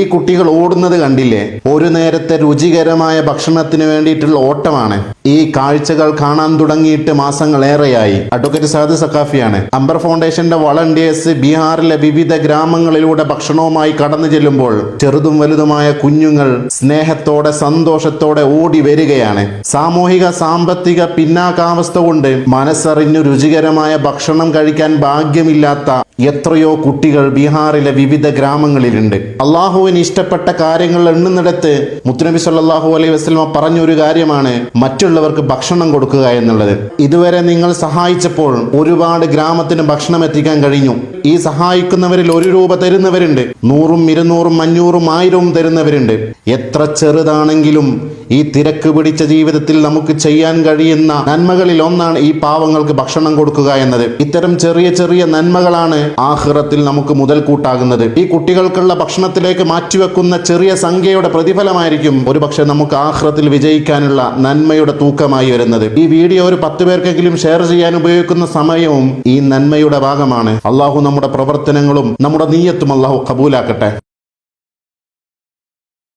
ഈ കുട്ടികൾ ഓടുന്നത് കണ്ടില്ലേ? ഒരു നേരത്തെ രുചികരമായ ഭക്ഷണത്തിന് വേണ്ടിയിട്ടുള്ള ഓട്ടമാണ്. ഈ കാഴ്ചകൾ കാണാൻ തുടങ്ങിയിട്ട് മാസങ്ങളേറെയായി. അഡ്വക്കേറ്റ് സാദ് സക്കാഫിയാണ് അംബർ ഫൗണ്ടേഷന്റെ വളണ്ടിയേഴ്സ് ബീഹാറിലെ വിവിധ ഗ്രാമങ്ങളിലൂടെ ഭക്ഷണവുമായി കടന്നു ചെല്ലുമ്പോൾ ചെറുതും വലുതുമായ കുഞ്ഞുങ്ങൾ സ്നേഹത്തോടെ സന്തോഷത്തോടെ ഓടി വരികയാണ്. സാമൂഹിക സാമ്പത്തിക പിന്നാക്കാവസ്ഥ കൊണ്ട് മനസ്സറിഞ്ഞു രുചികരമായ ഭക്ഷണം കഴിക്കാൻ ഭാഗ്യമില്ലാത്ത എത്രയോ കുട്ടികൾ ബീഹാറിലെ വിവിധ ഗ്രാമങ്ങളിലുണ്ട്. അള്ളാഹുവിന് ഇഷ്ടപ്പെട്ട കാര്യങ്ങൾ എണ്ണുന്നിടത്ത് മുത്തുനബി സല്ലാഹു അലൈഹി വസ്ലമ പറഞ്ഞൊരു കാര്യമാണ് മറ്റുള്ളവർക്ക് ഭക്ഷണം കൊടുക്കുക എന്നുള്ളത്. ഇതുവരെ നിങ്ങൾ സഹായിച്ചപ്പോൾ ഒരുപാട് ഗ്രാമത്തിന് ഭക്ഷണം എത്തിക്കാൻ കഴിഞ്ഞു. ഈ സഹായിക്കുന്നവരിൽ ഒരു രൂപ തരുന്നവരുണ്ട്. നൂറും ഇരുന്നൂറും അഞ്ഞൂറും ആയിരവും തരുന്നവരുണ്ട്. എത്ര ചെറുതാണെങ്കിലും ഈ തിരക്ക് പിടിച്ച ജീവിതത്തിൽ നമുക്ക് ചെയ്യാൻ കഴിയുന്ന നന്മകളിൽ ഒന്നാണ് ഈ പാവങ്ങൾക്ക് ഭക്ഷണം കൊടുക്കുക എന്നത്. ഇത്തരം ചെറിയ ചെറിയ നന്മകളാണ് ആഹ്റത്തിൽ നമുക്ക് മുതൽക്കൂട്ടാകുന്നത്. ഈ കുട്ടികൾക്കുള്ള ഭക്ഷണത്തിലേക്ക് മാറ്റിവെക്കുന്ന ചെറിയ സംഖ്യയുടെ പ്രതിഫലമായിരിക്കും ഒരുപക്ഷെ നമുക്ക് ആഹ്റത്തിൽ വിജയിക്കാനുള്ള നന്മയുടെ തൂക്കമായി വരുന്നത്. ഈ വീഡിയോ ഒരു പത്ത് പേർക്കെങ്കിലും ഷെയർ ചെയ്യാൻ ഉപയോഗിക്കുന്ന സമയവും ഈ നന്മയുടെ ഭാഗമാണ്. അള്ളാഹു നമ്മുടെ പ്രവർത്തനങ്ങളും നമ്മുടെ നീയത്തും അള്ളാഹു കബൂലാക്കട്ടെ.